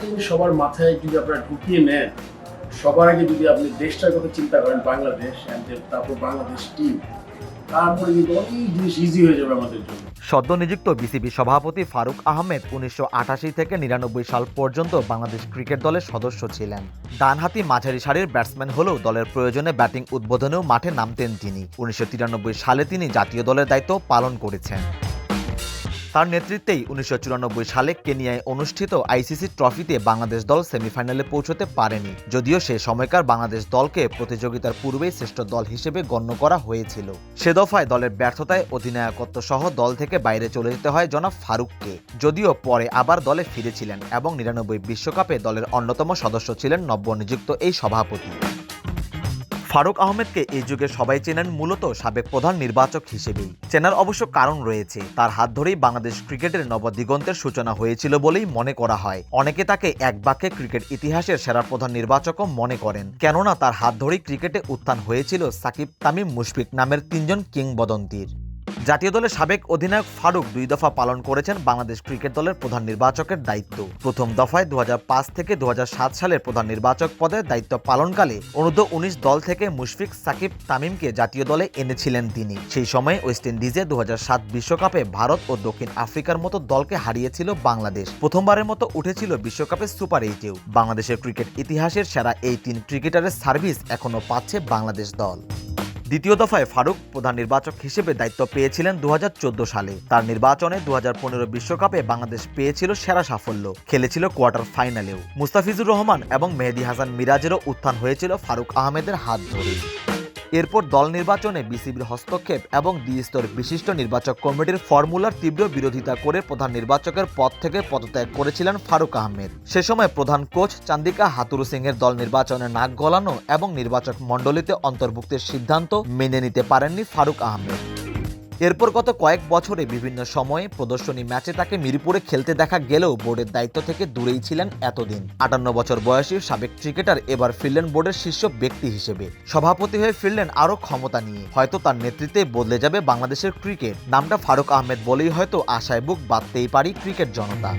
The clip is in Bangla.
জিনিস সবার মাথায় যদি আপনারা ঢুকিয়ে নেন, সবার আগে যদি আপনি দেশটার কথা চিন্তা করেন, বাংলাদেশ তারপর বাংলাদেশ টিম সদ্য নিযুক্ত বিসিবি সভাপতি ফারুক আহমেদ উনিশশো আঠাশি থেকে নিরানব্বই সাল পর্যন্ত বাংলাদেশ ক্রিকেট দলের সদস্য ছিলেন। ডানহাতি মাঝারি সারির ব্যাটসম্যান হলেও দলের প্রয়োজনে ব্যাটিং উদ্বোধনেও মাঠে নামতেন তিনি। উনিশশো তিরানব্বই সালে তিনি জাতীয় দলের দায়িত্ব পালন করেছেন। তার নেতৃত্বেই উনিশশো চুরানব্বই সালে কেনিয়ায় অনুষ্ঠিত আইসিসি ট্রফিতে বাংলাদেশ দল সেমিফাইনালে পৌঁছতে পারেনি। যদিও সে সময়কার বাংলাদেশ দলকে প্রতিযোগিতার পূর্বেই শ্রেষ্ঠ দল হিসেবে গণ্য করা হয়েছিল। সে দফায় দলের ব্যর্থতায় অধিনায়কত্ব সহ দল থেকে বাইরে চলে যেতে হয় জনাব ফারুককে। যদিও পরে আবার দলে ফিরেছিলেন এবং নিরানব্বই বিশ্বকাপে দলের অন্যতম সদস্য ছিলেন নবনিযুক্ত এই সভাপতি। ফারুক আহমেদকে এই যুগে সবাই চেনেন মূলত সাবেক প্রধান নির্বাচক হিসেবেই। চেনার অবশ্য কারণ রয়েছে। তার হাত ধরেই বাংলাদেশ ক্রিকেটের নবদিগন্তের সূচনা হয়েছিল বলেই মনে করা হয়। অনেকে তাকে এক বাক্যে ক্রিকেট ইতিহাসের সেরা প্রধান নির্বাচকও মনে করেন। কেননা তার হাত ধরেই ক্রিকেটে উত্থান হয়েছিল সাকিব তামিম মুশফিক নামের তিনজন কিংবদন্তির। জাতীয় দলের সাবেক অধিনায়ক ফারুক দুই দফা পালন করেছেন বাংলাদেশ ক্রিকেট দলের প্রধান নির্বাচকের দায়িত্ব। প্রথম দফায় দু হাজার পাঁচ থেকে দু হাজার সাত সালের প্রধান নির্বাচক পদে দায়িত্ব পালনকালে অনূর্ধ্ব উনিশ দল থেকে মুশফিক সাকিব তামিমকে জাতীয় দলে এনেছিলেন তিনি। সেই সময়ে ওয়েস্ট ইন্ডিজে দু বিশ্বকাপে ভারত ও দক্ষিণ আফ্রিকার মতো দলকে হারিয়েছিল বাংলাদেশ। প্রথমবারের মতো উঠেছিল বিশ্বকাপে সুপার এইটেও। বাংলাদেশের ক্রিকেট ইতিহাসের সেরা এই তিন ক্রিকেটারের সার্ভিস এখনও পাচ্ছে বাংলাদেশ দল। দ্বিতীয় দফায় ফারুক প্রধান নির্বাচক হিসেবে দায়িত্ব পেয়েছিলেন দু হাজার চোদ্দ সালে। তার নির্বাচনে দু বিশ্বকাপে বাংলাদেশ পেয়েছিল সেরা সাফল্য। খেলেছিল কোয়ার্টার ফাইনালেও। মুস্তাফিজুর রহমান এবং মেহেদি হাসান মিরাজেরও উত্থান হয়েছিল ফারুক আহমেদের হাত ধরে এরপর দল নির্বাচনে বিসিবির হস্তক্ষেপ এবং দ্বিস্তর বিশিষ্ট নির্বাচক কমিটির ফর্মুলার তীব্র বিরোধিতা করে প্রধান নির্বাচকের পদ থেকে পদত্যাগ করেছিলেন ফারুক আহমেদ। সে সময় প্রধান কোচ চান্দিকা হাতুরু সিংয়ের দল নির্বাচনে নাক গলানো এবং নির্বাচক মণ্ডলীতে অন্তর্ভুক্তের সিদ্ধান্ত মেনে নিতে পারেননি ফারুক আহমেদ। এরপর গত কয়েক বছরে বিভিন্ন সময়ে প্রদর্শনী ম্যাচে তাকে মিরপুরে খেলতে দেখা গেলেও বোর্ডের দায়িত্ব থেকে দূরেই ছিলেন এতদিন। আটান্ন বছর বয়সী সাবেক ক্রিকেটার এবার ফিরলেন বোর্ডের শীর্ষ ব্যক্তি হিসেবে। সভাপতি হয়ে ফিরলেন আরও ক্ষমতা নিয়ে। হয়তো তার নেতৃত্বে বদলে যাবে বাংলাদেশের ক্রিকেট। নামটা ফারুক আহমেদ বলেই হয়তো আশায় বুক বাঁধতেই পারি ক্রিকেট জনতা।